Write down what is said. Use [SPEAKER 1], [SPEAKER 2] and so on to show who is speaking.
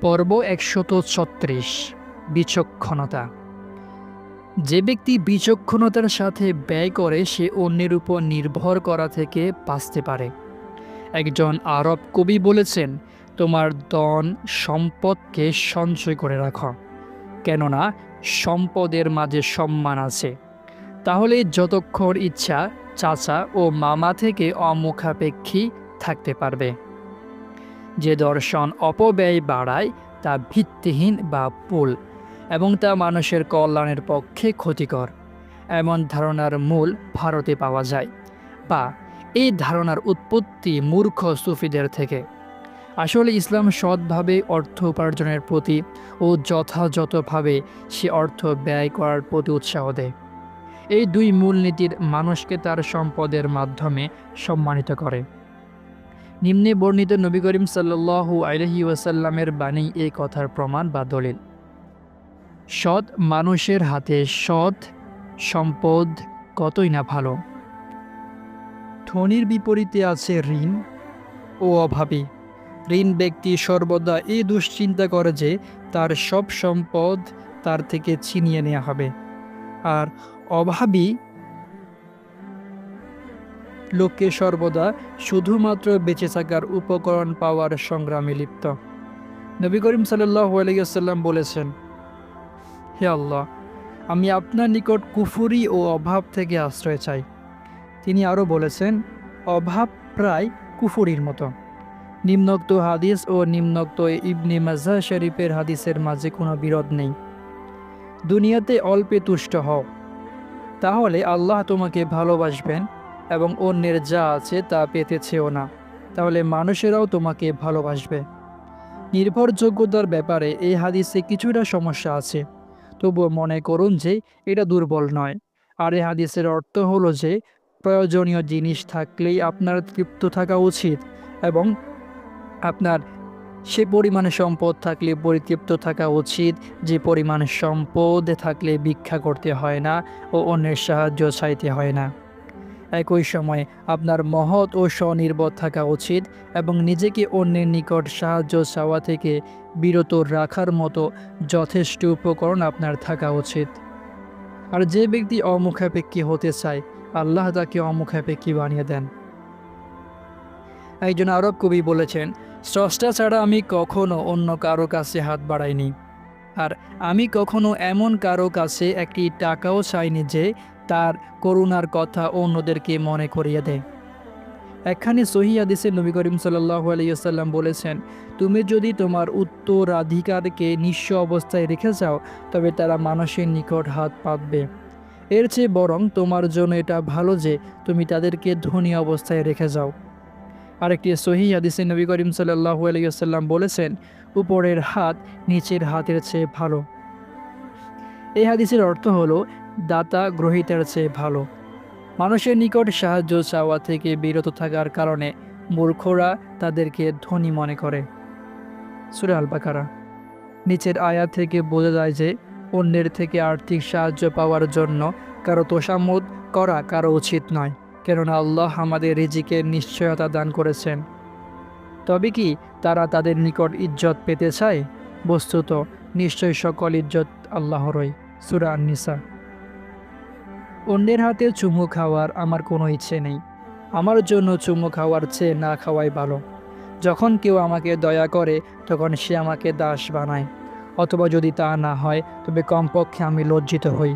[SPEAKER 1] পর্ব একশত ছত্রিশ, বিচক্ষণতা। যে ব্যক্তি বিচক্ষণতার সাথে ব্যয় করে, সে অন্যের উপর নির্ভর করা থেকে বাঁচতে পারে। একজন আরব কবি বলেছেন, তোমার ধন সম্পদকে সঞ্চয় করে রাখো, কেননা সম্পদের মাঝে সম্মান আছে। তাহলে যতক্ষণ ইচ্ছা, চাচা ও মামা থেকে অমুখাপেক্ষী থাকতে পারবে। যে দর্শন অপব্যয় বাড়ায়, তা ভিত্তিহীন বা পুল এবং তা মানুষের কল্যাণের পক্ষে ক্ষতিকর। এমন ধারণার মূল ভারতে পাওয়া যায় বা এই ধারণার উৎপত্তি মূর্খ সুফিদের থেকে। আসলে ইসলাম সৎভাবে অর্থ উপার্জনের প্রতি ও যথাযথভাবে সে অর্থ ব্যয় করার প্রতি উৎসাহ দেয়। এই দুই মূলনীতির মানুষকে তার সম্পদের মাধ্যমে সম্মানিত করে। নিম্নে বর্ণিত নবী করিম সাল্লু আলহি ওয়াসাল্লামের বাণী এই কথার প্রমাণ বা দলিল। সৎ মানুষের হাতে সৎ সম্পদ কতই না ভালো। ধনির বিপরীতে আছে ঋণ ও অভাবী। ঋণ ব্যক্তি সর্বদা এই দুশ্চিন্তা করে যে তার সব সম্পদ তার থেকে ছিনিয়ে নেওয়া হবে। আর অভাবী লোককে সর্বদা শুধুমাত্র বেঁচে থাকার উপকরণ পাওয়ার সংগ্রামে লিপ্ত। নবী করিম সাল্লাহ বলেছেন, হে আল্লাহ, আমি আপনার নিকট কুফুরি ও অভাব থেকে আশ্রয় চাই। তিনি আরও বলেছেন, অভাব প্রায় কুফুরির মতো। নিম্নোক্ত হাদিস ও নিম্নোক্ত ইবনে মাজা শরীফের হাদিসের মাঝে কোনো বিরোধ নেই। দুনিয়াতে অল্পে তুষ্ট হও। তাহলে আল্লাহ তোমাকে ভালোবাসবেন এবং অন্যের যা আছে তা পেতে চেও না। তাহলে মানুষেরাও তোমাকে ভালোবাসবে। নির্ভরযোগ্যতার ব্যাপারে এই হাদিসে কিছুটা সমস্যা আছে। তবুও মনে করুন যে এটা দুর্বল নয়। আর এই হাদিসের অর্থ হলো যে প্রয়োজনীয় জিনিস থাকলেই আপনার তৃপ্ত থাকা উচিত এবং আপনার সে পরিমাণে সম্পদ থাকলে পরিতৃপ্ত থাকা উচিত, যে পরিমাণ সম্পদ থাকলে ভিক্ষা করতে হয় না ও অন্যের সাহায্য চাইতে হয় না। একই সময় আপনার মহৎ ও স্বনির্ভর থাকা উচিত এবং নিজেকে অন্যের নিকট সাহায্য চাওয়া থেকে বিরত রাখার মতো যথেষ্ট উপকরণ আপনার থাকা উচিত। আর যে ব্যক্তি অমুখাপেক্ষী হতে চায়, আল্লাহ তাকে অমুখাপেক্ষী বানিয়ে দেন। একজন আরব কবি বলেছেন, স্রষ্টা ছাড়া আমি কখনো অন্য কারও কাছে হাত বাড়াইনি। আর আমি কখনো এমন কারও কাছে একটি টাকাও চাইনি যে তার করুণার কথা অন্যদেরকে মনে করিয়ে দেয়। একখানে সহি আদিসে নবী করিম সাল্লাহ আলাইসাল্লাম বলেছেন, তুমি যদি তোমার উত্তরাধিকারকে নিঃস্ব অবস্থায় রেখে যাও, তবে তারা মানুষের নিকট হাত পাতবে। এর চেয়ে বরং তোমার জন্য এটা ভালো যে তুমি তাদেরকে ধনী অবস্থায় রেখে যাও। আরেকটি সহি হাদিসে নবী করিম সাল্লাহু আলাইসাল্লাম বলেছেন, উপরের হাত নিচের হাতের চেয়ে ভালো। এই হাদিসের অর্থ হলো দাতা গ্রহিতার চেয়ে ভালো। মানুষের নিকট সাহায্য চাওয়া থেকে বিরত থাকার কারণে মূর্খরা তাদেরকে ধনী মনে করে। সুরে আলবাকারা। নিচের আয়া থেকে বোঝা যায় যে, অন্যের থেকে আর্থিক সাহায্য পাওয়ার জন্য কারও তোষামোদ করা কারও উচিত নয়, কেননা আল্লাহ আমাদের রিজিকের নিশ্চয়তা দান করেছেন। তবে কি তারা তাদের নিকট ইজ্জত পেতে চায়? বস্তুত, নিশ্চয় সকল ইজ্জত আল্লাহরই। সুরা আননিসা। অন্যের হাতে চুমু খাওয়ার আমার কোনো ইচ্ছে নেই। আমার জন্য চুমু খাওয়ার চেয়ে না খাওয়াই ভালো। যখন কেউ আমাকে দয়া করে, তখন সে আমাকে দাস বানায়। অথবা যদি তা না হয়, তবে কমপক্ষে আমি লজ্জিত হই।